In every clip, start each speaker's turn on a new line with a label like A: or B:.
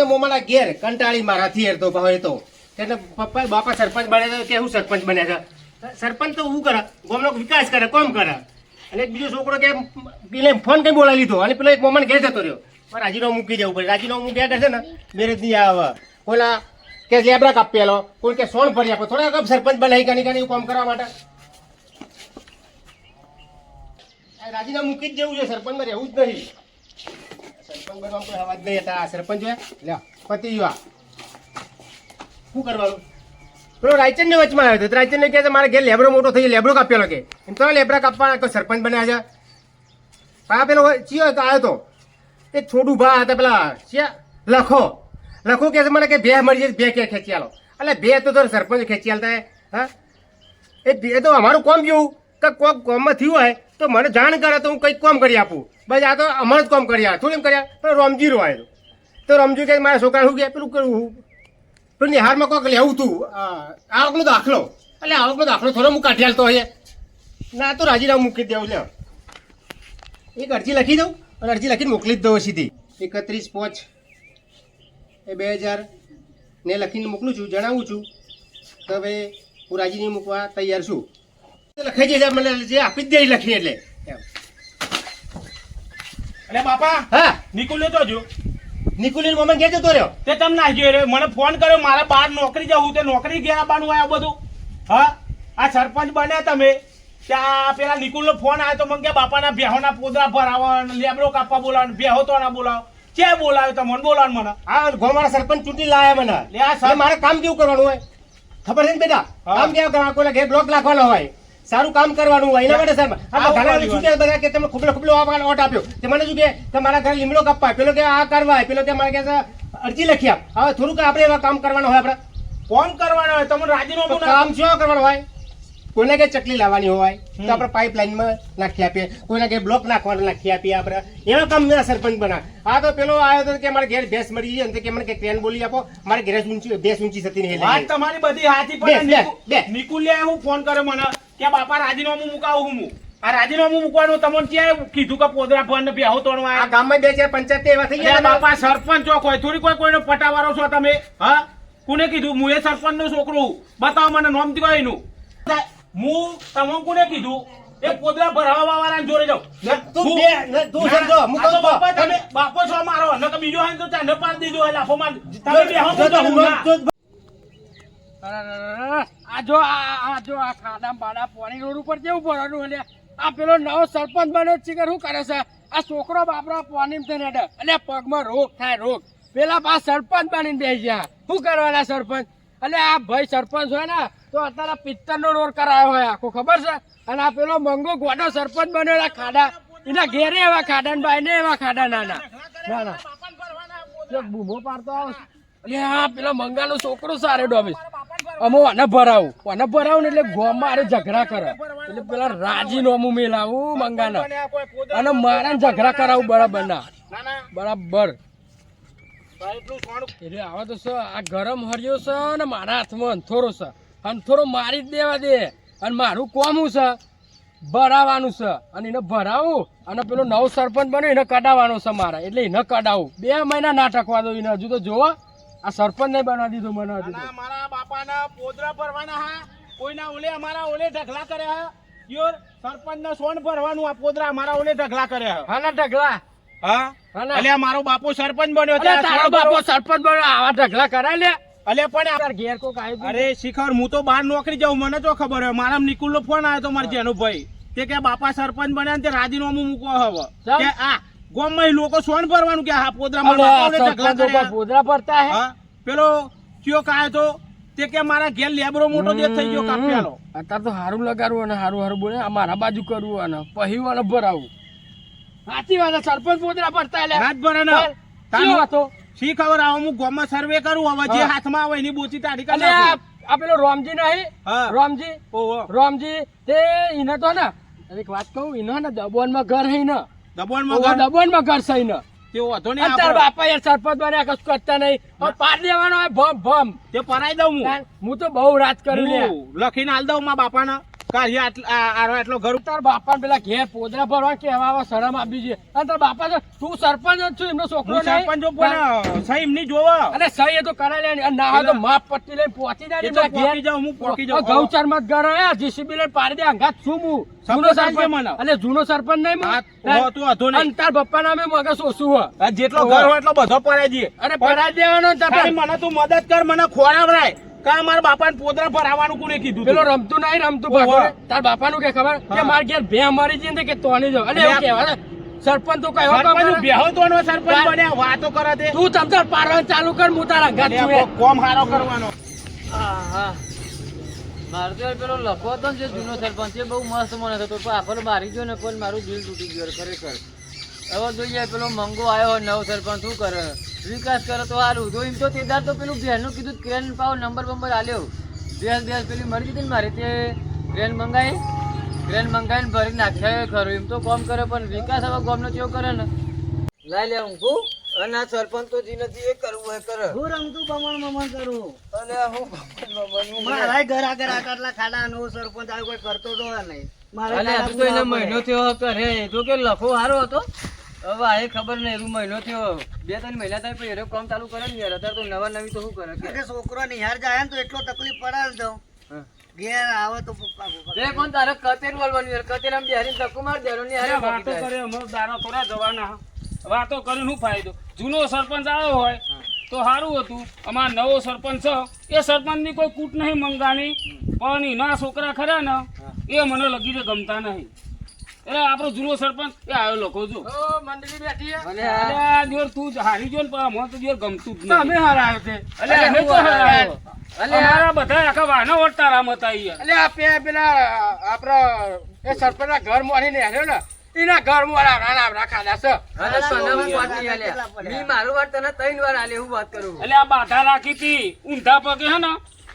A: રહીને મોમાના ઘેર, કંટાળી મારાથી હેરતો ભાવે તો. એટલે પપ્પા બાપા સરપંચ બન્યા કે હું સરપંચ બન્યા છે? સરપંચ તો હું કરે? ગામનો વિકાસ કરે, કોમ કરે? અને એક બીજો છોકરો કે પેલે ફોન કઈ બોલાવી લીધો? અને પેલો એક મોમાને ઘેર જતો રહ્યો. પણ રાજીનામું મૂકી જવું પડે. રાજીનામું મૂક્યા કરશે ને, મેરેજ નહીં આવે. ઓલા કે લેબડા કાપેલો, કોઈ કે સોન ભરી આપો. થોડા કપ સરપંચ બનાવી કાની કાની કામ કરવા માટે. રાજીના મૂકી જ જવું છે, સરપંચમાં રહેવું જ નહીં. બનવામાં કોઈ અવાજ હતા પતિ શું કરવાનું? પેલો રાયચંદ આવ્યો હતો. રાયચંદ કહે છે, મારે ઘેર મોટો થઈ લેબરો કાપેલો કે. એમ તો કોઈ સરપંચ બન્યા છે. પેલો ચિયો હતો, આવ્યો તો. એ છોડું ભા હતા પેલા, ચિયા, લખો. લખો કે મને કે બે મળી જાય બે કે ખેંચી આલો એટલે બે તો તો સરપંચ ખેંચી આલતા હે. એ તો અમારું કોમ જેવું કે કોક કોમમાં થયું હોય તો મને જાણ કરે તો હું કંઈક કોમ કરી આપું. બસ આ તો અમારું જ કોમ કર્યા થોડું એમ કર્યા? પણ રમજી આવ્યો તો રમજુ કે મારા છોકરા શું કે પેલું કરવું પેલું નિહારમાં કોઈક લેવું તું. આવકનો દાખલો. એટલે આવકનો દાખલો થોડો હું કાઢી હાલતો હોય ના, તો રાજીનામું મૂકી દેવું લે એક અરજી લખી દઉં અને અરજી લખીને મોકલી જ દઉં સીધી. એકત્રીસ પાંચ એ બે હજાર ને લખીને મોકલું છું, જણાવું છું. તો હવે હું રાજીનામું મૂકવા તૈયાર છું. લખાઈ જાય મને જે આપી જ દે લખી એટલે.
B: અરે બાપા
A: હા.
B: નિકુલ્યો તો જો.
A: નિકુલીન મોમાં ઘેર જતો રહ્યો?
B: તે તમને ના ગયો રે મને ફોન કર્યો મારે બહાર નોકરી જવું તે નોકરી ગયા આવવાનું આ બધું. હા આ સરપંચ બન્યા તમે. ત્યાં પેલા નિકુલનો ફોન આવ્યો તો મને કે બાપાના બેહોના પોદરા ભરાવા લેબડો કાપવા બોલાવ બેહો તો ના બોલાવો. ક્યાં બોલાવ્યો તો મને બોલાવ મને.
A: હા ગોમાળા સરપંચ ચૂંટી લાયા મને.
B: લે આ સર-
A: મારે કામ કેવું કરવાનું હોય? ખબર છે ને બેટા. કામ કેવું કરવાનું? કોઈના ઘેર બ્લોક નાખવાનો હોય. સારું કામ કરવાનું હોય એના માટે સર
B: આવું
A: ઘણા શું કે બધા કે તમે ખુબલો ખુબલો ઓટ આપ્યો. તે મને શું કે કે મારા ઘરે લીમડો કપાય પેલો કે આ કરવા પેલો કે મારે કે અરજી લખી આપ. હવે થોડુંક આપણે એવા કામ કરવાનું હોય આપણે.
B: કોણ કરવાનો હોય? તમને રાજીનામું
A: કામ શું કરવાનું હોય? કોઈને કે ચકલી લાવવાની હોય તો આપણે પાઇપલાઇનમાં નાખી આપીએ. કોઈને કે બ્લોક નાખવાનું નાખી આપીએ આપણે. એવા કામ મેં સરપંચ બના આ તો પેલો આવ્યો હતો કે મારે ઘેર ભેંસ મળી ગઈ અને કે મને કે ટ્રેન બોલી આપો. મારે ઘેર ઊંચી ભેંસ ઊંચી થતી નહીં.
B: તમારી બધી હાથી
A: બે.
B: નિકુલિયા હું ફોન કર્યો મને. કે બાપા રાજીનામું મુકાવું હું આ રાજીનામું મૂકવાનું તમને ક્યાં કીધું કે પોદરા ફોન ને બેહો તોડવા
A: આ ગામમાં બે ચાર પંચાયત એવા થઈ ગયા
B: બાપા સરપંચ ચોક હોય. થોડી કોઈ કોઈનો પટાવારો છો તમે? હા? કોને કીધું? હું એ સરપંચ નો છોકરો. બતાવો મને નોમ કયો એનું. હું તમને કોને કીધું? એ પોદરા ભરાવા વાળા જોડે જાઉં.
A: તું બે- તું સમજો.
B: બાપા તમે બાપો છો મારો ન તો બીજો હાલ તો ચાંદો પાડી દીધો. લાફો માર તમે બેહો તો હું
C: પેલો નવો સરપંચ બન્યો છે શું કરે છે? આ છોકરો બાપરો પાણી થઈને હેડે. એટલે પગમાં રોગ થાય, રોગ. પેલા પા સરપંચ બનીને બેસી ગયા. શું કરવાના સરપંચ? એટલે આ ભાઈ સરપંચ હોય ને, તો અત્યારે પિત્તર રોડ કરાયો હોય, આખો ખબર છે? અને આ પેલો મંગો ગોડો સરપંચ બન્યો ખાડા. એના ઘેરે એવા ખાડા ને બાય ને એવા ખાડા નાના. નાના બૂમો પાડતો આવે. એટલે પેલા મંગાનો છોકરો સારો ડોબીસ અમો આને ભરાવું. આને ભરાવું એટલે ગોમાં મારે ઝઘડા કરે. એટલે પેલા રાજી નોમું મેલાવું મંગાના. અને મારા ઝઘડા કરાવું બરાબર ના. બરાબર.
B: એટલે
C: આવા તો સર આ ગરમ હરિયો છે ને મારા હાથમાં અંથોરો છે અંથોરો મારી જ દેવા દે. અને મારું કોમું છે ભરાવાનું છે અને એને ભરાવું. અને પેલો નવો સરપંચ બન્યો, એને કઢાવવાનો છે મારા. એટલે એને કઢાવું. બે મહિના નાટકવા દો એને. હજુ તો જોવો. આ સરપંચ નહીં બનવા દીધું. તો
B: મારા બાપાના પોદરા ભરવાના હા. કોઈના ઓલે અમારા ઓલે ઢગલા કર્યા હા. યોર સરપંચના સોન ભરવાનું આ પોદરા અમારા ઓલે ઢગલા કર્યા
C: હા. ના ઢગલા.
B: હા? અલ્યા મારો બાપો સરપંચ બન્યો
C: અલે તારો બાપો સરપંચ બન્યો. આવા ઢગલા કરાય લે.
B: અલ્યા પણ આ-
C: ઘેર કોક આવ્યું
B: અરે શિખર હું તો બહાર નોકરી જાઉં. મને તો ખબર હોય. મારા નિકુલ નો ફોન આવ્યો તો મારા જેનો ભાઈ તે કે બાપા સરપંચ બન્યા ને તે રાજીનામું મૂકવા હવે. આ ગામમાં લોકો સોન ભરવાનું કે હા પોદરા.
C: પોદરા ભરતા હે?
B: પેલો કયો કાય તો? તે કે મારા ઘેર લેબરો મોટો જે થઈ ગયો કાપ્યાલો
C: અત્યારે તો હારું લગાડવું અને હારું હારું બોલે આ મારા બાજુ કરવું અને પહી અને ભરાવું. સાચી વાત સરપંચ પોતરા પડતા એટલે
B: રાત ભરે ને. તાનું-
C: હતો?
B: શી ખબર આ હું ગામમાં સર્વે કરું હવે જે હાથમાં આવે એની બોચી તારી
C: કાલે આ પેલો રોમજી નહીં રોમજી? રોમજી તે ઇને તો ને એક વાત કહું ઈને ને દબોનમાં ઘર હઈ ને
B: દબોણમાં ઘર?
C: દબોનમાં ઘર સહી
B: તે વાંધો નહીં
C: અત્યારે. બાપા યાર સરપંચ બન્યા કશું કરતા નહીં. પાડ દેવાનો ભમ ભમ.
B: તે પરાઈ દઉં હું.
C: હું તો બહુ રાત કર્યું લે
B: લખીને હાલ દઉં મારા બાપાના.
D: કાર્ય આટલ- આ- આરો આટલો ઘર
C: તાર બાપા પેલા ઘેર પોદરા ભરવા કે શરમ આપી છે અને તાર બાપા તું સરપંચ જ છું એમનો છોકરો નહીં.
D: સરપંચ છું, પણ સહી એમની જોવો
C: અને સહી એ તો કરાવી લેવાની. ના હોય તો માપ પટ્ટી લઈને પહોંચી જાય ને
D: એ તો
C: ઘેર.
D: જાઉં, હું પોકી જાઉં.
C: આ ગૌચરમાં ઘર હે, JCB લઈને પાડી દે અંગાત છું હું જૂનો
D: સરપંચ.
C: અને જૂનો સરપંચ નહીં
D: તું વાંધો નહીં.
C: તાર પપ્પા નામે મગજ ઓછું હોય
D: જેટલો ઘર હોય એટલો બધો છે
C: અરે પરાઈ દેવાનો
D: મને તું મદદ કર મને ખોરાવરાય કા મારા બાપાને પોદરા ભરાવાનું કોને કીધું
C: પેલો
D: તું?
C: રમતું નહીં રમતું ભાગો. તાર બાપાનું કે ખબર? કે માર ઘેર ભે મરી જઈને તે કે તોણી જો એટલે એવું કહેવાય. ને. સરપંચ તો કયો
D: સરપંચ
C: કરે?
D: હું બેહો તોનો સરપંચ બન્યા વાતો કરે તે.
C: તું તમતાર પાડવાનું ચાલુ કર હું તારા ઘર છું
D: કોમ હારો કરવાનો.
E: મારે તો પેલો લખો હતો ને જે જૂનો સરપંચ એ બહુ મસ્ત મને હતો પણ આપણને મારી ગયો ને પણ મારું દિલ તૂટી ગયું ખરેખર. હવે જોઈએ પેલો મંગો આવ્યો હોય નવો સરપંચ શું કરે? વિકાસ કરે તો સારું જો એમ તો તેદાર તો પેલું બહેનનું કીધું ક્રેન પાવ નંબર બંબર આલ્યો. બેસ બેસ પેલી મરી જતી ને મારે તે ક્રેન મંગાવી ક્રેન મંગાવીને ભરી નાખ્યા ખરું. એમ તો કોમ કરે પણ વિકાસ હવે કોમનો ચેવો કરે ને? લાઈ લે ઊંઘું અને આ સરપંચ તો જી નથી એ કરવું એ કરે.
F: હું રમતું બમણ બમણ કરું.
E: અને હું બમણ
F: મારા ઘર આગળ આટલા ખાડા નો સરપંચ આવ્યો કોઈ કરતો તો નહીં. મારે
E: મહિનો થયો કરે. જો કે લખો સારો હતો. હવે આ ખબર નહીં એનું મહિનો થયો. બે ત્રણ મહિના થાય પછી એરો કામ ચાલુ કરે ને યાર. અત્યારે તો નવા નવી તો શું કરે કે?
F: અરે ને યાર જાય ને તો એટલો તકલીફ પડે તો. ઘેર આવે તો પપ્પા પપ્પા
E: કોણ તારે કતેર બોલવાનું યાર? કતેર આમ બેહરીને ધક્કો માર દેવાનો ને
D: વાતો કરે અમે દારો થોડા જવાના. વાતો કરીને શું ફાયદો? જૂનો સરપંચ આવ્યો હોય તો સારું હતું. અમાર નવો સરપંચ છે. એ સરપંચની કોઈ કૂટ નહીં મંગાની. પણ એના છોકરા ખરા ને એ મને લગીને ગમતા નહીં. એટલે આપણો જૂનો સરપંચ. એ આવ્યો લોકો જો.
C: મંડળી બેઠી
E: અને
D: અરે જોર તું હારી જો ને પણ મને તો જોર ગમતું જ નહીં અમે
C: હરાયો છે
D: અલે
E: અલે
D: અમે તો
E: હરાયો. અલે આ-
D: અમારા બધા આખા વાના વળતા રામ હતા અહીંયા.
C: એટલે આપે પેલા આપણા એ સરપંચના ઘર મોરીને હેર્યો ને એના ઘર મોરા રાણા આપણા ખાધા છે.
E: અરે સોનામાં પાટી આલ્યા. મી મારું વાત તને ત્રણ વાર આલે હું વાત કરું.
D: એટલે આ બાધા રાખી હતી. ઊંધા પગે હે ને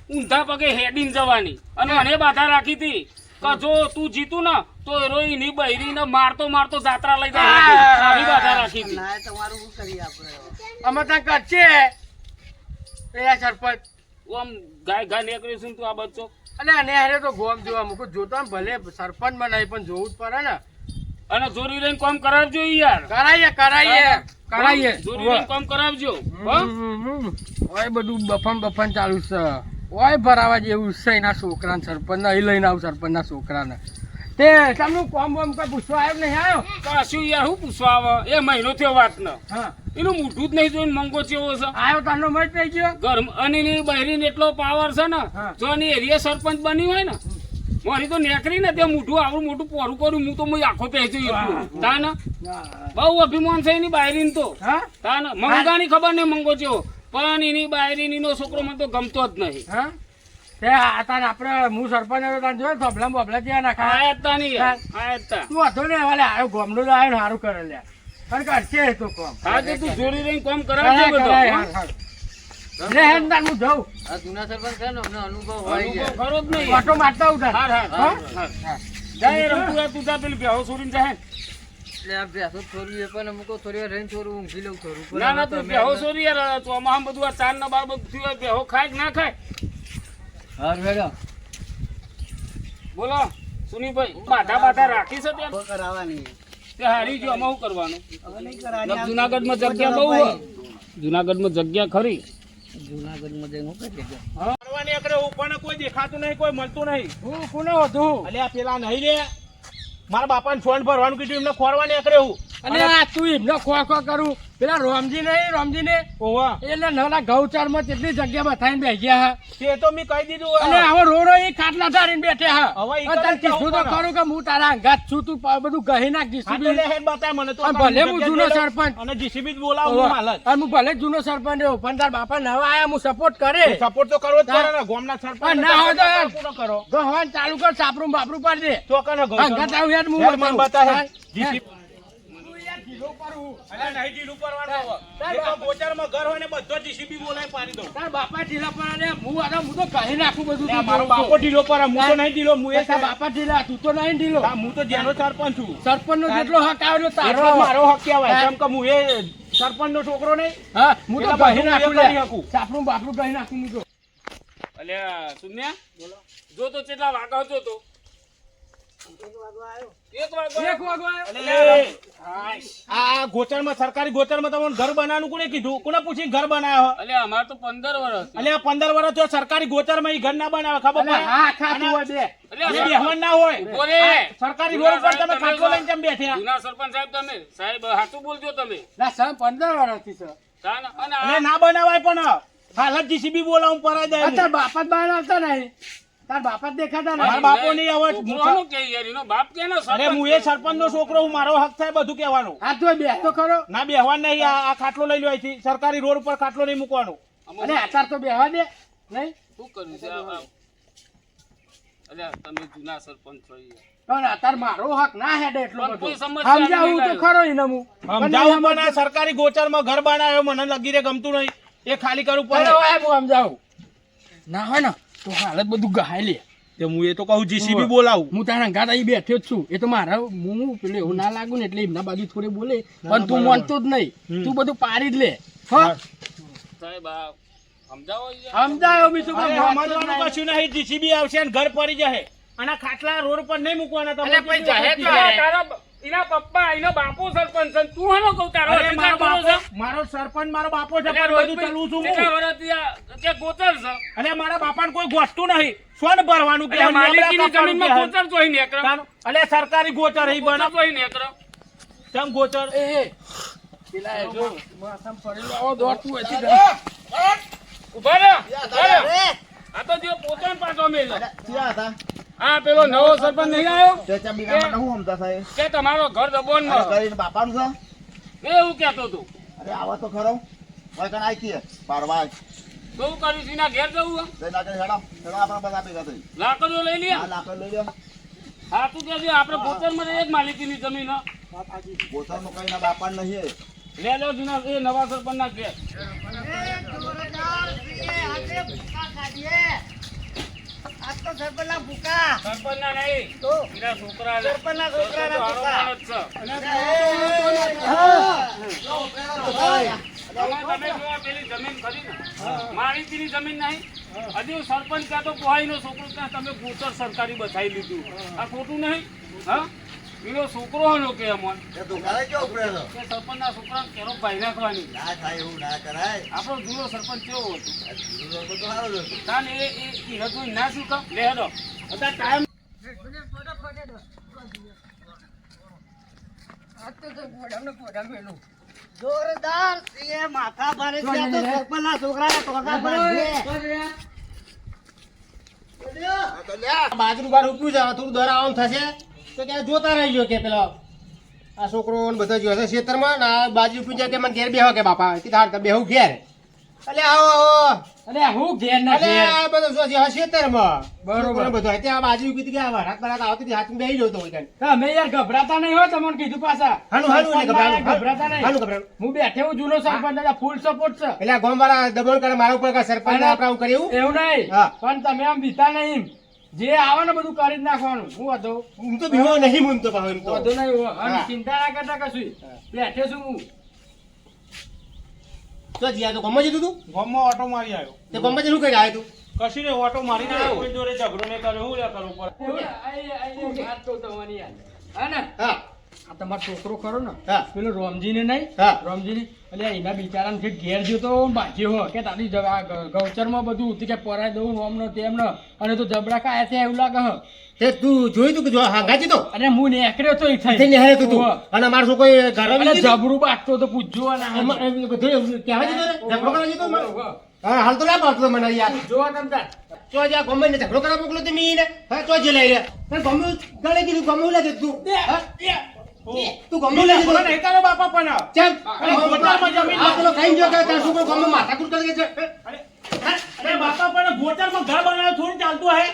D: ઊંધા પગે હેડીન જવાની. અને મને બાધા રાખી હતી. કે જો તું જીતું ને તો રોઈની બૈરીને મારતો મારતો જાત્રા લઈ જાય. સારી બાધા રાખી હતી.
F: તમારું શું કરી આપણે?
C: અમે ત્યાં કરશે. પેલા સરપંચ.
D: ઓમ ગાય ગાય નીકળી છું તું આ બચ્ચો
C: અને અને હારે તો ગોમ જોવા મૂકું. જોતો ભલે સરપંચમાં નહીં પણ જોવું જ પડે ને.
D: અને જોરી રહીને કામ કરાવજો યાર.
C: કરાઈએ કરાઈએ કરાઈએ.
D: જોરી રહીને કામ કરાવજો. હોય
C: ઓય બધું બફન બફન ચાલુ છે. ઓય ભરાવા જેવું છે એના છોકરાને સરપંચ એ લઈને આવું સરપંચના છોકરાને. તે તમને કોમ બોમ કોઈ પૂછવા આવ્યો નહીં આવ્યો
D: કશું યાર શું પૂછવા આવે? એ મહિનો થયો વાત ને એનું મોઢું જ નહીં જોઈને મંગો ચેવો છે?
C: આવ્યો તારનો મત થઈ ગયો.
D: ઘર અને એની બહેરીને એટલો પાવર છે ને જો એની એરિયા સરપંચ બની હોય ને મારી તો નેકરી ને તે મોઢું આવડું મોટું પોરું કર્યું હું તો હું આખો પહેર્યું એટલું તા ને બહુ અભિમાન છે એની બાયરીને તો. તા ને મંગાની ખબર નહીં મંગો ચેવો. પણ એની બાયરીની નો છોકરો મને તો ગમતો જ નહીં.
C: હા? તે આ આપણે હું સરપંચ હતો તાર જોયો થોભલા બોભલા નાખા
D: આયા નહીં. આયા તા.
C: તું હતો ને ગોમડો ને સારું કરે લે. પણ કરશે તો કોમ.
D: હા તો તું જોડી રહીને કામ કરાવજે બધો.
C: કરાય,
D: હા?
C: હા, હા. લે હેન તાર હું જાઉં.
E: આ જૂના સરપંચ છે ને અમને અનુભવ હોય છે.
D: ખરો જ નહીં.
C: ઓટો મારતા.
D: જાય રમતું તું જા પેલી બેહો છોડીને જાય
E: એટલે આ ભેંસો છોડવી એ પણ અમુક થોડી વાર રહીને છોડવું ઊંઘી લઉં થોડું
D: ના ના
E: તું
D: બેહો યાર તો આમાં બધું આ ચાર ના બાર બધું થયું બેહો ખાય કે ના ખાય?
E: હાર વેડા.
D: બોલો સુનીભાઈ બાધા બાધા રાખી છે ત્યાં
F: કરાવવાની
D: તે હારી ગયો આમાં શું કરવાનું? જુનાગઢમાં જગ્યા બહુ હોય. જુનાગઢમાં જગ્યા ખરી.
F: જુનાગઢમાં જઈને હું કરી દેજો
D: ફરવાની એકરે પણ કોઈ દેખાતું નહીં કોઈ મળતું નહીં.
C: હું કોને હતું
D: અલ્યા પેલા નહીં રે. મારા બાપાને ફોન ભરવાનું કીધું એમને ખોરવાની અકરે હું.
C: અને આ તું એમને ખો ખો કરું. પેલા રોમજી ને રોમજી ને એટલે નવલા ગૌચરમાં કેટલી જગ્યા બતાવીને બેસી ગયા
D: તે તો મેં કહી દીધું
C: અને હવે રો રો એ ખાટલા ધારીને બેઠે હા.
D: હવે
C: તને કીધું તો ખરું કે હું તારા અંગાત છું તું બધું ગહી નાખ જીસીબી
D: બતાય મને તો.
C: ભલે હું જૂનો સરપંચ.
D: અને જીસીબી જ બોલાવું
C: અને હું ભલે જૂનો સરપંચ રહ્યો પણ તાર બાપા નવા આયા હું સપોર્ટ કરે.
D: સપોર્ટ તો કરો જ ને ગામના સરપંચ
C: ના હોય તો યાર.
D: કરો.
C: ગહવાન ચાલુ કર સાપરું બાપરું પાડી દે.
D: તો કને
C: અંગાત આવું યાર હું
D: મને બતાય
C: હા,
D: નહીં ઢીલું કરવાનું હવે. તો ગોચરમાં ઘર હોય ને બધો જીસીબી બોલાય પાડી દઉં.
C: તાર બાપા ઢીલા પડે હું આને હું તો કહી નાખું બધું તું
D: મારો બાપો ઢીલો પર હું તો નહીં ઢીલો હું એ
C: તાર બાપા ઢીલા તું તો નહીં ઢીલો.
D: હા, હું તો જેનો સરપંચ છું.
C: સરપંચ નો જેટલો હક આવ્યો તારો.
D: મારો હક કહેવાય. કેમ કે હું એ સરપંચ નો છોકરો નહીં
C: હા હું તો કહી નાખું કહી હું તો.
D: અલ્યા સુન્યા જો તો કેટલા વાગા હતો તો એક વાગો આવ્યો.
B: અલે, આ ગોચરમાં સરકારી ગોચરમાં તમને ઘર બનાવવાનું કોને કીધું? કોને પૂછી ઘર બનાવ્યો
D: અમાર તો પંદર વર્ષ
B: એટલે પંદર વર્ષ જો સરકારી ગોચરમાં ઈ ઘર ના બનાવે ખબર
D: અલે
B: પડે?
D: હા ખાતું હોય બે.
B: એ બેહવાન ના હોય.
D: ઊભો રે.
B: આ સરકારી રોડ પર તમે
D: તમે
B: ખાટલો લઈને કેમ બેઠ્યા
D: જૂના સરપંચ સાહેબ તમે. સાહેબ હાચું બોલજો તમે.
C: ના સાહેબ પંદર વર્ષથી છે
D: ને?
B: બનાવાય પણ. હાલ જ જીસીબી બોલાવું પરાય દે.
C: બાપા જ બહાર નહીં. તાર બાપા જ દેખાતા
B: મારા બાપો નહીં આવે
D: છોકરાનું કે યાર, એનો બાપ કેનો
B: અરે હું એ સરપંચ નો છોકરો હું મારો હક થાય બધું કહેવાનું.
C: હા તો બે તો ખરો.
B: ના બેહવા નહીં આ આ ખાટલો લઈ લો અહીંથી. સરકારી રોડ ઉપર ખાટલો નહીં મૂકવાનો.
C: અને અત્યાર તો બેહવા દે. નહીં?
D: શું કર્યું છે? અલ્યા, તમે જૂના સરપંચ છો યાર.
C: પણ અત્યારે મારો હક ના હેડે એટલો બધો. સમજાવું તો ખરો એને હું
B: સમજાવું પણ આ સરકારી ગોચરમાં ઘર બનાવ્યો મને લગી રે ગમતું નહીં. એ ખાલી કરવું પડે.
C: હું સમજાવું. ના હોય ને. તો હાલત બધું ગહાય લે
B: તે હું એ તો કહું જીસીબી બોલાવું.
C: હું તારા અંગાત અહીં બેઠો જ છું. એ તો મારા હું પેલું એવું ના લાગુ ને એટલે એમના બાજુ થોડી બોલે. પણ તું માનતો જ નહીં. તું બધું પાડી જ લે. હા?
D: સમજાવો યાર.
C: સમજાયો બીજું
B: સમજવાનું કશું નહીં. જીસીબી આવશે અને ઘર પડી જશે. અને ખાટલા રોડ પર નહીં મૂકવાના તમે
D: એના પપ્પા એનો બાપો સરપંચ છે. તું હાનો કહું તારો
B: મારો બાપો મારો સરપંચ મારો બાપો છે પણ બધું
D: રોજ
B: છું
D: કેટલા
B: હું
D: વર્ષથી આ કે ગોતર છે.
B: અરે મારા બાપાને કોઈ ગોઠતું નહીં. સોન ભરવાનું કે
D: માલિકીની જમીનમાં ગોચર જોઈ નેકરો.
B: અલે સરકારી ગોચર
D: હી
B: બના.
D: જોઈ નેકરો.
B: તમ ગોચર
C: એ એ, પેલા એ જો. માથામ પડેલો આવો છે. ઘરે.
D: ઊભા રહો. આ તો જે પોતાન પાછો મેલ્યો. આ પેલો નવો સરપંચ નહીં આવ્યો? કે તમારો ઘર દબોનમાં?
F: બાપાનું છે.
D: એ એવું કહેતો તું
F: અરે આવા તો ખરો. હોય કણ આઈ કીએ બારવા
D: કેવું કર્યું છે એના ઘેર જવું હે?
F: જઈ નાખે હેડા. હેડો આપણે બધા ભેગા થઈ
D: લાકડો લઈ લે
F: હા લાકડ લઈ લે
D: હા તું કહેજે આપણે ગોચરમાં એક જ માલિકીની જમીન હે.
F: પોતાનું કઈ ના બાપા નહીં.
D: લે લો જૂના એ નવા સરપંચ ના ઘેર
F: આજ તો સરપંચ ના ભૂકા
D: સરપંચ ના નહીં એના છોકરા
F: સરપંચ ના છોકરાના ભૂકા.
D: જમીન ને નહીં હજી સરપંચ કાં તો પોહાઈનો છોકરો ત્યાં તમે ગોચર સરકારી બતાવી લીધું આ ખોટું નહીં હા એનો છોકરો હનો કે અમોન
F: એ દુકાને કેવો પડે
D: કે સરપંચના છોકરાને કેરો ભાઈ નાખવાની
F: ના. થાય એવું ના કરાય.
D: આપણો જૂનો સરપંચ કેવો હતો
F: જૂનો તો સારો જ હતો.
D: તાન એ એ ઈ હતું ના શું કામ? લે હેડો. અત્યારે ટાઈમ
F: જોરદાર એ માથા ભારે છે. આ તો સરપંચના છોકરાના ટોકા ભારે છે.
A: બાજરું બાર ઉપડ્યું છે. થોડું દર આવવાનું થશે. તો ત્યાં જોતા રહીજો કે પેલો આ છોકરો ને બધા જોયો છે ખેતરમાં ને આ બાજુ પૂજા કે મને ઘેર બેહો કે બાપા કે તાર બેહું ઘેર. અલે આવો આવો.
C: અલે હું ઘેર ના
A: અલે આ બધો જો છે હવે ખેતરમાં?
C: બરોબર.
A: બધો. હોય. ત્યાં આ બાજુ કે ગયા વરાત બરાત આવતી હતી હાથમાં બેહી જતો હોય.
C: તમે યાર ગભરાતા નહીં હોય તમને કીધું પાછા.
A: હાલું હાલું ને ગભરાવાનું.
C: ગભરાતા નહીં.
A: હાલું ગભરાવાનું.
C: હું બેઠે હું જૂનો સરપંચ હતા ફૂલ સપોર્ટ છે.
A: એટલે ગોમવાળા દબાણ કરે મારા ઉપર સરપંચ આપણે આવું કર્યું
C: એવું નહીં. પણ તમે આમ બીતા નહીં જે આવે ને બધું કરી જ નાખવાનું હું હતો
A: હું તો બીવો નહીં હું તો તો
C: વધુ નહીં અને ચિંતા ના કરતા કશું બેઠે છું હું
A: તો જીયા તો ગમે જતું તું
B: ગામમાં ઓટો મારી આવ્યો
A: તે ગમે શું કઈ આવ્યો તું
B: કશું નહીં ઓટો મારી આવ્યો કોઈ જોડે ઝઘડો ને કર્યો હું લે કરું પડે
C: આ આઈ- આઈ વાત કહું તમારી યાર. હા ને
A: હા
C: આ તમારો છોકરો ખરો ને
A: હા.
C: પેલો રોમજીને નહીં. રોમજીને એટલે એના બિચારાને જે ઘેર જતો બાજ્યો હો કે તારી ગૌચરમાં બધું ઉતી કે પરાય દઉં ઓમનો તેમનો અને તો જબડા કાયા છે એવું લાગે
A: તે તું જોયું તું કે જો હાંગાજી તો?
C: અને હું નેકર્યો તો ઈ
A: તે નિહાળે તું તું. અને મારો છોકરો એ ઘરે આવી?
C: જબરું બાટતો તો પૂછજો અને
A: કહેવા જતો રે? ઝઘડો કરવા જતો હા, હાલ તો ના પાડતો મને યાર.
C: જોવા તમ તાર.
A: ચો જ્યાં ગમે ને ઝઘડો કરવા મોકલો તમે ને હા, તો જે લઈ લે. પણ ગમે ગળે કીધું ગમે લાગે તું. હા? તું ગમે
B: નહીં કર્યો બાપા પણ.
A: ચાલ.
B: ગોટાળમાં જમીન
A: પેલો ખાઈ ગયો કે તારો છોકરો ગમે માથાકૂટ કરે છે.
B: અરે અરે બાપા પણ ઘર બનાવે થોડું ચાલતું હે.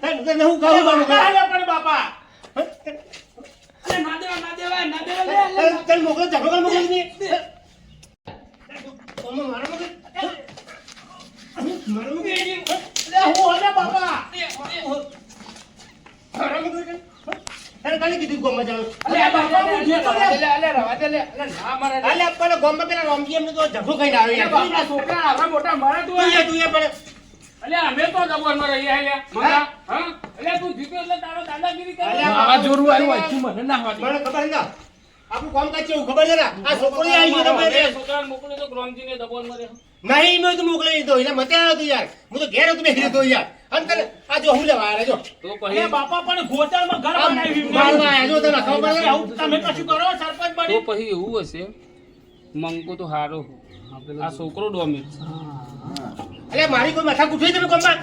A: તને તને હું કહું બાનું
B: પણ બાપા.
C: અરે ના દેવા, ના દેવા, ના દેવા, લે, લે.
A: તને- તને મોકલો ઝઘડો કરવા મોકલો નહીં ગમે મારો મોકલો મારો મોકલો
B: લે હું હલે બાપા?
A: મારો મોકલો તને કાલે કીધું ગમે જવાનું.
B: બાપા લે
C: અલે રવા દે, લે. અલે ના મારે
A: અલે પણ ગમે પેલા રોમજી એમને તો ઝઘડો કઈ
C: છોકરા મોટા મારે તું
A: એ તું એ પણ
D: અલ્યા અમે તો અલ્યા મંગા હા? અલ્યા તું જીતો એટલે તારો દાદાગીરી કરે.
C: આવ્યું મને ના હોવા
A: મને ખબર છે ને? આપણું કામ કાજ કેવું ખબર છે ને? આ છોકરી આવી
D: છોકરાને મોકલ્યો તો ગ્રામજીને દબોન રહે
A: નહીં મેં તો મોકલી દીધો. એટલે મતે આવ્યો તો યાર. હું તો ઘેર હતો બેસી હતો યાર. અને તને આ જો હું લેવા આવ્યા જો.
D: તો પછી?
B: બાપા પણ ગોચરમાં ઘર
A: આ
B: બનાવ્યું
A: આવ્યા જો તને ખબર પડે?
B: આવું તમે કશું કરો સરપંચ
D: તો પછી એવું હશે મંગો તો હારો આ છોકરો ડોમે
A: અરે મારી કોઈ માથા કુઠી તમે કોમમાં?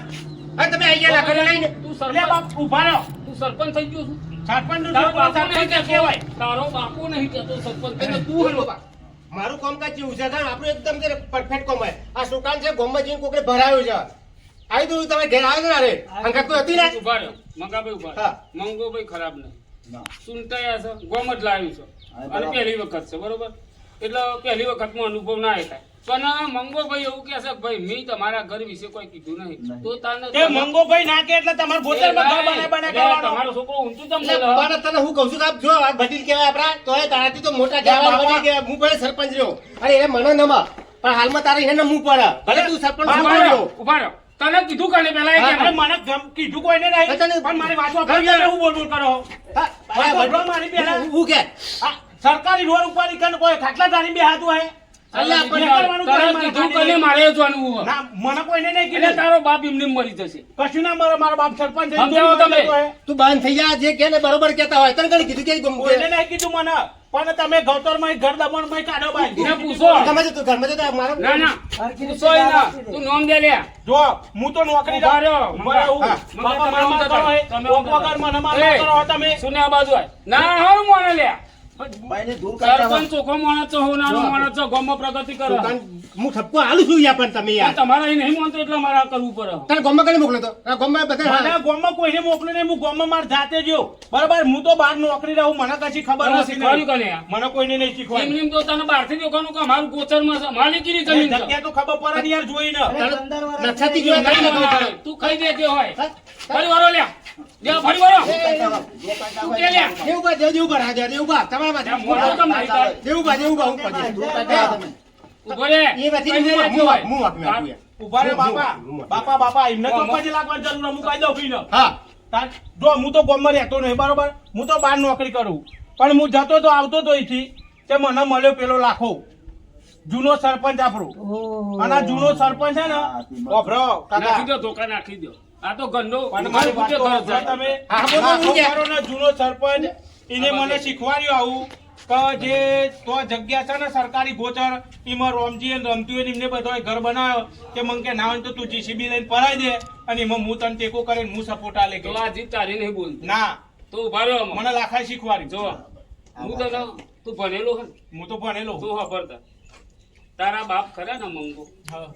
A: અરે તમે આઈ ગયા લાખો લઈને.
D: તું સરપંચ
B: બાપ ઊભા રહો.
D: તું સરપંચ થઈ ગયો છું. બાપુ નહીં
B: સરપંચ કહેવાય.
D: તારો બાપુ નહીં કહેતો સરપંચ એટલે તું હેલો
A: મારું કામકાજ જેવું છે આપણું એકદમ પરફેક્ટ કામ હોય. આ સુકાન છે ગોમમાં જઈને કોકને ભરાયું છે. આવી દઉં તમે ઘેર આવ્યો ને અરે અંકલ કોઈ હતી ને?
D: ઊભા રહ્યો મંગાભાઈ ઊભા
A: હા.
D: મંગોભાઈ ખરાબ નહીં. સુનતાયા છે ગોમ જ લાવ્યું છે. અને પહેલી વખત છે બરોબર? એટલે પહેલી વખતમાં અનુભવ ના થાય. પણ મંગોભાઈ એવું કહે છે ભાઈ મેં તમારા ઘર વિશે કોઈ કીધું નહીં. તો તને
B: તે મંગોભાઈ ના કે એટલે તમારે ગોચરમાં ઘર બનાય બનાય કરવાનો
D: તમારો છોકરો ઊંચું
A: એટલે બાબા તને હું કહું છું કે આપ જો આ ભટીલ કહેવાય આપડા તો એ તારાથી તો મોટા કહેવાય બની ગયા હું પણ સરપંચ રહ્યો અરે એ મને નમા પણ હાલમાં તારે એને નમવું પડે. ભલે તું સરપંચ ઊભા રહ્યો
D: ઊભા રહ્યો તને કીધું કાલે પેલા એ કેમ?
B: મને ગમ- કીધું કોઈને નહીં. પણ મારે વાંચવા તમે હું. બોલ બોલ કરો.
A: હા,
B: મારી પેલા
A: હું- કે?
B: સરકારી રોડ ઉપર ઈ કોઈ ખાટલા ધારી બે હાથ હોય.
D: કીધું
B: મને કોઈને નહીં
D: તારો બાપ એમને મરી જશે.
B: કશું ના મારો મારો બાપ સરપંચ
D: તમે.
A: તું બંધ થઈ જા જે કે બરોબર કેતા હોય. તને કીધું કે
B: કોઈને નહીં કીધું મને. પણ તમે ગૌતરમાં ઘર દબાણમાં કાઢો બાઈ.
D: એને પૂછો.
A: તમે તું ઘરમાં જતો મારો
D: ના ના. પૂછો ના તું નોમ દે લે.
B: જો હું તો નોકરી કર્યો મારે
A: હું.
B: બાપા
D: ઊંધા
B: કરો
D: તમે
B: વગર મને
D: એ.
B: કરો તમે.
D: સુને આ બાજુ આય. ના હારું મોને લે. સરપંચ ચોખ્ખો માણસ છે હોનારો માણસ છે ગામમાં પ્રગતિ કરે.
A: હું ઠપકો હાલું છું યાર પણ તમે યાર.
D: તમારે અહીં નહીં માનતો એટલે મારા કરવું પડે.
A: તને ગમમાં કને મોકલે તો? આ ગમમાં બધા
B: મને ગામમાં કોઈને મોકલ્યું નહીં હું ગામમાં માર જાતે જો બરાબર હું તો બહાર નોકરી રહું મને કશી ખબર નથી
D: શીખવાડ્યું. કને?
B: મને કોઈને નહીં
D: એમ નેમ તો તને બહારથી દેખાનું કે મારું ગોચરમાં છે? માલિકીની જમીન છે.
B: તો ખબર પડે ને યાર જોઈને.
A: નથાથી
D: તું ખાઈ દે હોય. ફરી વારો લ્યા. ફરી વારો તું કે લ્યા.
A: દેવું દેવું બા રાજા દેવું ઊભા. તમારા બા
D: ત્યાં મોઢું કેમ નહીં તારે?
A: દેવું બા દેવું બા હું કહી
D: ઊભો રે.
A: એ બધી
D: ખાઈ દે
A: હું
D: તે હોય.
A: હું આપું આપું યાર.
B: ઊભા રે બાપા.
A: હું- હું-
B: બાપા બાપા એમને તો પછી લાગવાની જરૂર હું કહી પીને
A: હા.
B: જો હું તો ગામમાં રહેતો નહીં બરોબર? હું તો બહાર નોકરી કરું. પણ હું જતો તો આવતો તો અહીંથી તે મને મળ્યો પેલો લાખો. જૂનો સરપંચ આપણો. અને આ જૂનો સરપંચ છે ને ઓભરો
D: નાખી દો ધોકા નાખી દો. આ તો ગંદો.
B: તમે. જૂનો સરપંચ એને મને શીખવાડ્યું આવું કે જે તો જગ્યા છે ને સરકારી ગોચર એમાં રોમજી અને રમતી એમને બધો ઘર બનાવ્યો કે મને કે ના હોય તો તું જીસીબી લઈને પરાઈ દે અને એમાં હું તને ટેકો કરીને હું સપોર્ટ આલે
D: તો આ જીત તારી નહીં બોલ
B: ના.
D: તો ઊભા રહ્યો
B: મને લાખાય શીખવાડ્યું.
D: જો હું તને તું ભણેલો હું
B: તો ભણેલો
D: તું ખબર તારા બાપ ખરા ને મંગો?
B: હા.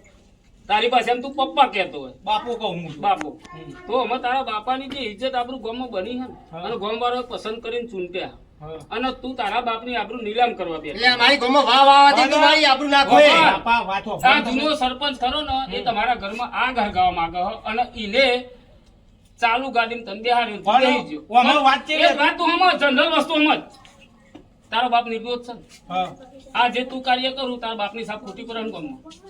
D: તારી પાસે એમ તું પપ્પા કહેતો હોય.
B: બાપુ કહું હું
D: બાપુ. તો અમે તારા બાપાની જે ઇજ્જત આપણું ગામમાં બની
B: હે.
D: અને ગામ વાળો પસંદ કરીને ચૂંટ્યા. અને તું તારા બાપની આબરૂ નીલામ કરવા દે
A: એટલે મારી ગમમાં વાહ વાહ તું મારી આબરૂ નાખો એ.
D: બાપા.
B: વાતો
D: આ જૂનો સરપંચ ખરો ને એ તમારા ઘરમાં આગ હરગાવા માંગે હો અને ઈને ચાલુ ગાડીમાં
B: તંદે હારે વાત છે
D: એક વાત તો હમ જનરલ વસ્તુ સમજ તારો બાપ નિર્દોષ છે
B: હા.
D: આ જે તું કાર્ય કરું તારા બાપની સાપ ખોટી પર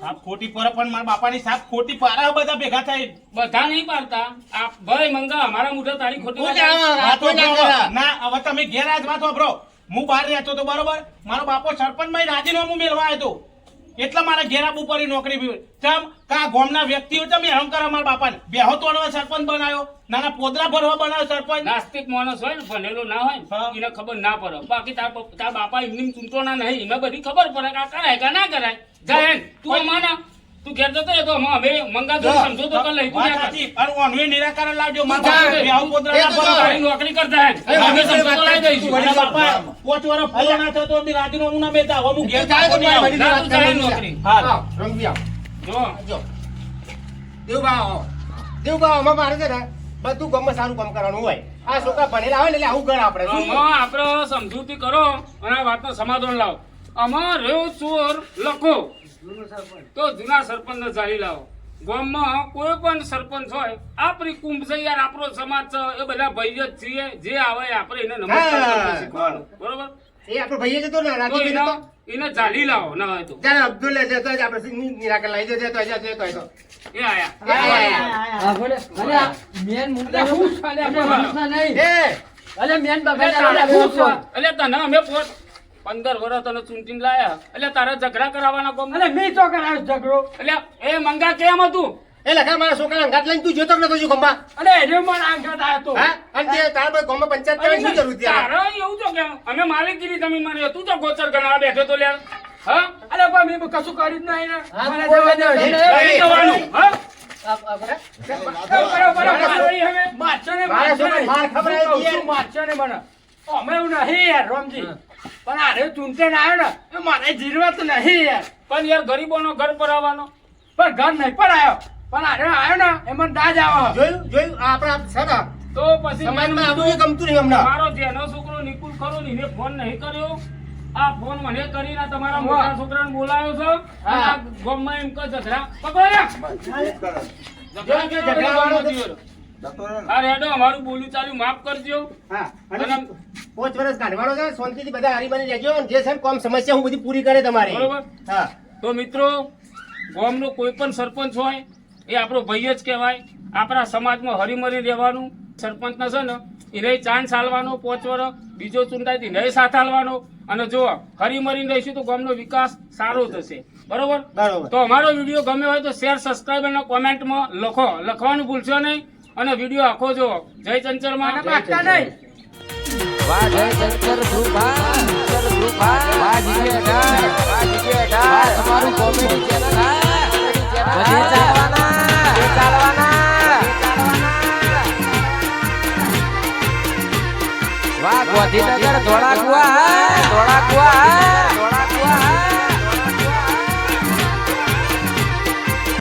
B: સાપ ખોટી પર પણ મારા બાપાની સાપ ખોટી પારા. બધા ભેગા થાય.
D: બધા નહીં પાડતા. આ ભાઈ મંગા અમારા મુઠે તારી ખોટી
A: ના
B: હવે તમે ઘેર આજ વાતો વાપરો હું બહાર રહેતો તો બરોબર. મારો બાપો સરપંચમાં રાજીનામું મેળવા આવ્યો હતો. એટલે મારે ઘેર આપવું પડી નોકરી બી ચમ કા ગામના વ્યક્તિઓ તમે હેરાન કરે મારા બાપાને. બેહો તોડવા સરપંચ બનાવ્યો નાના પોદરા ભરવા બનાવ્યો સરપંચ.
D: નાસ્તિક માણસ હોય ને ભણેલો ના હોય એને ખબર ના પડે. બાકી તાર તાર બાપા એમની ચૂંટો ના નહીં. એને બધી ખબર પડે કે કરાય કે ના કરાય. જાય તું અમાના તું ઘેર જતો રહેતો અમે મંગા જોડે સમજો તો કર લઈ તું.
B: અને ઓનવે નિરાકરણ લાવજો પોદરા
A: તો
D: નોકરી કરતા હે.
A: એ
D: અમે
A: વાત
D: સમજો તો લાવી દઈશું.
A: વડી
B: બાપા પાંચ વર્ષ પૂરો ના થતો તો રાજીનામું ના મેતા હવે હું ઘેર
A: જાય તો મારી
D: તું નોકરી.
B: હા
A: આવ.
D: જો.
A: જો દેવબા દેવબા આમાં મારે છે ને બધું ગમે સારું કામ કરવાનું હોય. આ છોકરા ભણેલા હોય ને એટલે આવું કરે આપણે.
D: આપણે સમજૂતી કરો અને આ વાતનું સમાધાન લાવો. અમારે ચોર લખો. તો જૂના સરપંચને જાણી લાવો. ગામમાં કોઈ પણ સરપંચ હોય આપણી કુંભ છે યાર આપણો સમાજ છે એ બધા ભાઈ જ છીએ. જે આવે આપણે એને નમસ્કાર. શીખવાનું બરોબર?
A: એ આપણો ભાઈ જ હતો ને
D: તો
A: રાજીવ
D: એને ચાલી લાવો ના હોય તો.
A: ત્યારે અબ્દુલ લેજે તો જ આપણે સિંહ નિરાકર લઈ જજે તો હજાર જતો તો.
D: એ આયા.
C: મેન મુદ્દા
E: અરે હું
C: નહીં.
A: એ!
C: અરે મેન
D: છે? એટલે તને અમે પોત પંદર વર્ષ તને ચૂંટીને લાયા. એટલે તારા ઝઘડા કરાવવાના કોમ
C: અરે મેં તો કરાયો ઝઘડો.
D: એટલે એ મંગા કેમ હતું?
A: એ લખા મારા છોકરા અંગાત લઈને તું જોતો કે નતો જો ખંભા?
C: અરે એને મને આંગત આવ્યો તો.
A: હા? અને તે તાર પર ગોમા પંચાયત કરે શું જરૂર હતી આ?
D: તારે એવું તો કેમ? અમે માલિકીની જમીન મારી તું તો ગોચર ગણાવા બેઠો તો લે. હા?
C: અરે પણ મેં કશું કર્યું જ નહીં ને.
G: હા,
C: મને જવા દે
G: નહીં.
D: જવાનું હા.
C: મારશો ને,
A: મારા
C: મારશો
A: છોકરા
C: ને.
A: માર ખવડાવી
C: અમે એવું નહીં યાર રોમજી. પણ આરે ચૂંટે ને આવ્યો ને એ મને જીરવત નહીં યાર.
D: પણ યાર ગરીબોનો ઘર પર આવવાનો
C: પણ ઘર નહીં પણ આવ્યો પણ આરે આવ્યો ને એમાં મને દાજ આવો.
A: જોયું જોયું આપણા સગા
D: તો પછી
A: સમાજમાં આવું એ ગમતું નહીં હમણાં
D: મારો જેનો છોકરો નિકુલ ખરો ને એને ફોન નહીં કર્યો. આ ફોન મને કરીને તમારા. મોટા છોકરાને બોલાવ્યો છો? આ ગોમમાં એમ કે ઝઘડા પકડો. ઝઘડા
A: કે ઝઘડા વાળો
D: હેડો અમારું બોલું ચાલ્યું માફ કરજો.
A: હા અને પોચ વર્ષ કાઢવાનો છે શાંતિથી બધા હારી રહેજો. જે છે ને કોમ સમસ્યા હું બધી પૂરી કરે તમારી.
D: બરોબર.
A: હા.
D: તો મિત્રો ગામનો કોઈ પણ સરપંચ હોય એ આપણો ભાઈ જ કહેવાય. આપણા સમાજમાં હરીમરી રહેવાનું સરપંચને છે ને એને ચાન્સ હાલવાનો પોચ વર્ષ બીજો ચૂંટાય નહીં સાથ હાલવાનો અને જો હરીમરી રહીશું તો ગામનો વિકાસ સારો થશે. બરોબર?
A: બરોબર.
D: તો અમારો વીડિયો ગમ્યો હોય તો શેર સબસ્ક્રાઈબ અને કોમેન્ટમાં લખો. લખવાનું ભૂલશો નહીં. અને વીડિયો આખો જો. જય ચંચળમાં
C: માં. પાકતા નહીં
H: વાહ ગોધીનગર ધોળાકુવા.